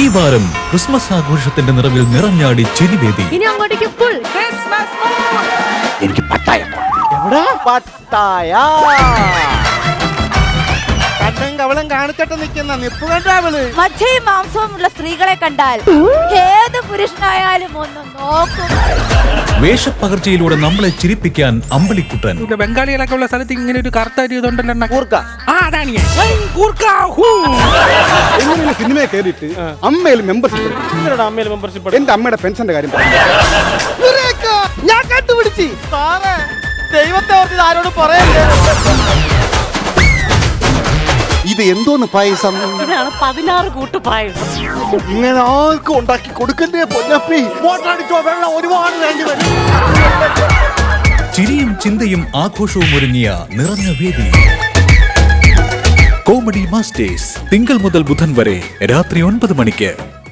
ഈ വാരം ക്രിസ്മസ് ആഘോഷത്തിന്റെ നിറവിൽ നിറഞ്ഞാടി ചെരിവേദി ഇനി അങ്ങോട്ടേക്ക് ഫുൾ എനിക്ക് പട്ടായ എവിടാ? പട്ടായ. കണ്ണും കവളും കാണിച്ചിട്ട് നിൽക്കുന്ന നിപ്പ് കണ്ടാവൾ. മജ്ജയും മാംസവുമുള്ള സ്ത്രീകളെ കണ്ടാൽ ഏത് പുരുഷനായാലും ഒന്ന് നോക്കും. വേഷപ്പകർച്ചയിലൂടെ നമ്മളെ ചിരിപ്പിക്കാൻ അമ്പലിക്കുട്ടൻ. ബംഗാളികളൊക്കെ ഉള്ള സ്ഥലത്ത് ഇങ്ങനെ ഒരു കറുത്ത ഒരു ഇതുണ്ടല്ലോ. കൂർക്ക. ആ അതാണ് ഞാൻ. കൂർക്ക, എങ്ങനെയാണ് സിനിമയെ കയറിയിട്ട് അമ്മയിൽ മെമ്പർഷിപ്പ് അമ്മയിൽ മെമ്പർഷിപ്പ് എന്റെ അമ്മയുടെ പെൻഷന്റെ കാര്യം ഞാൻ കണ്ടുപിടിച്ച്. സാറേ ദൈവത്തെ ഓർത്ത് ഇത് ആരോട് പറയല്ലേ? ഇത് എന്തോന്ന് പായസം? ഇതാണ് പതിനാറ് കൂട്ട് പായസം. ഇങ്ങനെ ആർക്കും ഉണ്ടാക്കി കൊടുക്കണ്ടേ പൊന്നപ്പി? മോട്ടറടിച്ചോ വെള്ളം ഒരുപാട് വേണ്ടി വരും. ചിരിയും ചിന്തയും ആഘോഷവും ഒരുങ്ങിയ നിറഞ്ഞ വേദി. കോമഡി മാസ്റ്റേഴ്സ് തിങ്കൾ മുതൽ ബുധൻ വരെ രാത്രി ഒൻപത് മണിക്ക്